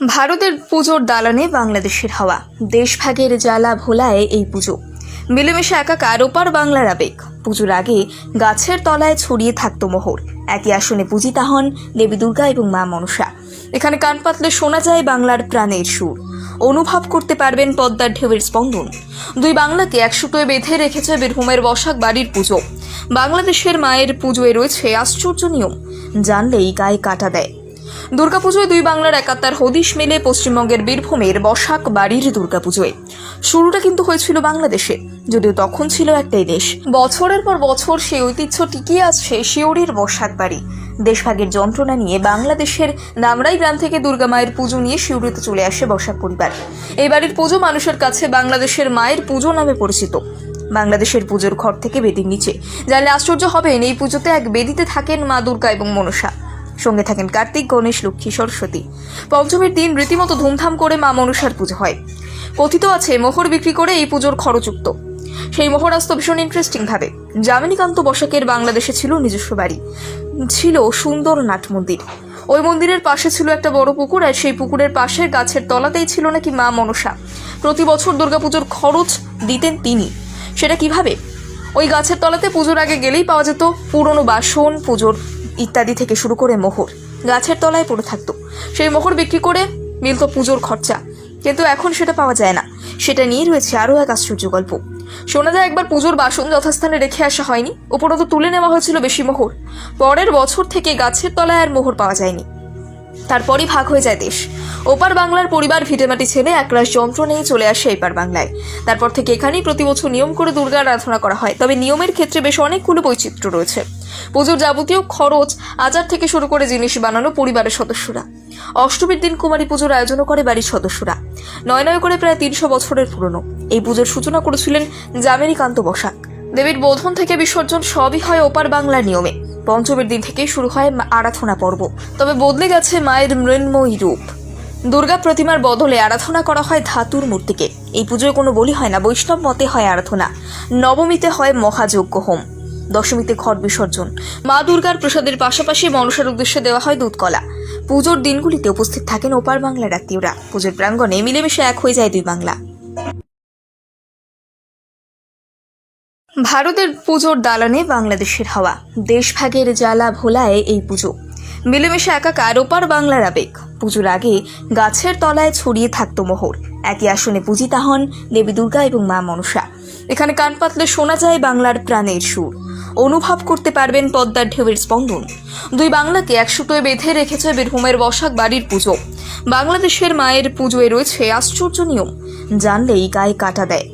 ভারতের পুজোর দালানে বাংলাদেশের হাওয়া। দেশভাগের জ্বালা ভোলায় এই পুজো। মিলেমিশে একাকার ওপার বাংলার আবেগ। পুজোর আগে গাছের তলায় ছড়িয়ে থাকত মোহর। একই আসনে পূজিতা হন দেবী দুর্গা এবং মা মনসা। এখানে কান পাতলে শোনা যায় বাংলার প্রাণের সুর। অনুভব করতে পারবেন পদ্মার ঢেউয়ের স্পন্দন। দুই বাংলাকে এক সুতোয় বেঁধে রেখেছে বীরভূমের বসাক বাড়ির পুজো। বাংলাদেশের মায়ের পুজোয় রয়েছে আশ্চর্য নিয়ম। জানলেই গায়ে কাটা দেয়। দুর্গাপুজোয় দুই বাংলার একাত্তার হদিশ মেলে পশ্চিমবঙ্গের বীরভূমের বসাক বাড়ির দুর্গাপুজোয়। শুরুটা কিন্তু হয়েছিল বাংলাদেশে, যদিও তখন ছিল একটাই দেশ। বছরের পর বছর সেই ঐতিহ্য টিকিয়ে আসছে শিওরির বসাক বাড়ি। দেশভাগের যন্ত্রণা নিয়ে বাংলাদেশের নামরাই গ্রাম থেকে দুর্গা মায়ের পুজো নিয়ে শিউরিতে চলে আসে বসাক পরিবার। এই বাড়ির পুজো মানুষের কাছে বাংলাদেশের মায়ের পুজো নামে পরিচিত। বাংলাদেশের পুজোর ঘর থেকে বেদির নিচে। জানলে আশ্চর্য হবেন, এই পুজোতে এক বেদিতে থাকেন মা দুর্গা এবং মনসা। সঙ্গে থাকেন কার্তিক, গণেশ, লক্ষ্মী, সরস্বতী। পঞ্চমীর দিন রীতিমতো ধুমধাম করে মা মনসার পুজো হয়। কথিত আছে, মোহর বিক্রি করে এই পুজোর খরচুক্ত সেই মোহর আসতো ভীষণ ইন্টারেস্টিং ভাবে যামিনীকান্ত বসাকের বাংলাদেশে ছিল নিজস্ব বাড়ি। ছিল সুন্দর নাট মন্দির। ওই মন্দিরের পাশে ছিল একটা বড় পুকুর আর সেই পুকুরের পাশে গাছের তলাতেই ছিল নাকি মা মনসা। প্রতি বছর দুর্গাপুজোর খরচ দিতেন তিনি। সেটা কীভাবে? ওই গাছের তলাতে পুজোর আগে গেলেই পাওয়া যেত পুরনো বাসন, পুজোর ইত্যাদি থেকে শুরু করে মোহর। গাছের তলায় পড়ে থাকতো। সেই মোহর বিক্রি করে মিলত পুজোর খরচা। কিন্তু এখন সেটা পাওয়া যায় না। সেটা নিয়ে রয়েছে আরও এক আশ্চর্য গল্প। শোনা যায় একবার পুজোর বাসন যথাস্থানে রেখে আসা হয়নি। উপরত তুলে নেওয়া হয়েছিল বেশি মোহর। পরের বছর থেকে গাছের তলায় আর মোহর পাওয়া যায়নি। তারপরই ভাগ হয়ে যায় দেশ। ওপার বাংলার পরিবার ভিটেমাটি ছেড়ে একরাশ যন্ত্র নিয়ে চলে আসে এপার বাংলায়। তারপর থেকে এখানেই প্রতি বছর নিয়ম করে দুর্গা আরাধনা করা হয়। তবে নিয়মের ক্ষেত্রে বেশ অনেকগুলো বৈচিত্র্য রয়েছে। পুজোর যাবতীয় খরচ, আচার থেকে শুরু করে জিনিস বানানো পরিবারের সদস্যরা। অষ্টমীর দিন কুমারী পুজোর আয়োজনও করে বাড়ির সদস্যরা। নয় নয় করে প্রায় তিনশো বছরের পুরনো। এই পুজোর সূচনা করেছিলেন জামেরিকান্ত বসাক। দেবীর বোধন থেকে বিসর্জন সবই হয় ওপার বাংলার নিয়মে। পঞ্চমীর দিন থেকেই শুরু হয় আরাধনা পর্ব। তবে বদলে গেছে মায়ের মৃন্ময়ী রূপ। দুর্গা প্রতিমার বদলে আরাধনা করা হয় ধাতুর মূর্তিকে। এই পুজোয় কোনো বলি হয় না, বৈষ্ণব মতে হয় আরাধনা। নবমীতে হয় মহাযজ্ঞ হোম। দশমীতে ঘট বিসর্জন। মা দুর্গার প্রসাদের পাশাপাশি মনসার উদ্দেশ্যে দেওয়া হয় দুধকলা। পুজোর দিনগুলিতে উপস্থিত থাকেন ওপার বাংলার আত্মীয়রা। পুজোর প্রাঙ্গণে মিলেমিশে এক হয়ে যায় দুই বাংলা। ভারতের পুজোর দালানে বাংলাদেশের হাওয়া। দেশভাগের জ্বালা ভোলায় এই পুজো। মিলেমিশে একাকার ওপার বাংলার আবেগ। পুজোর আগে গাছের তলায় ছড়িয়ে থাকত মোহর। একই আসনে পূজিতা হন দেবী দুর্গা এবং মা মনসা। এখানে কান পাতলে শোনা যায় বাংলার প্রাণের সুর। অনুভব করতে পারবেন পদ্মার ঢেউয়ের স্পন্দন। দুই বাংলাকে এক সুতোয় বেঁধে রেখেছে বীরভূমের বসাক বাড়ির পুজো। বাংলাদেশের মায়ের পুজোয় রয়েছে আশ্চর্য নিয়ম। জানলেই গায়ে কাটা দেয়।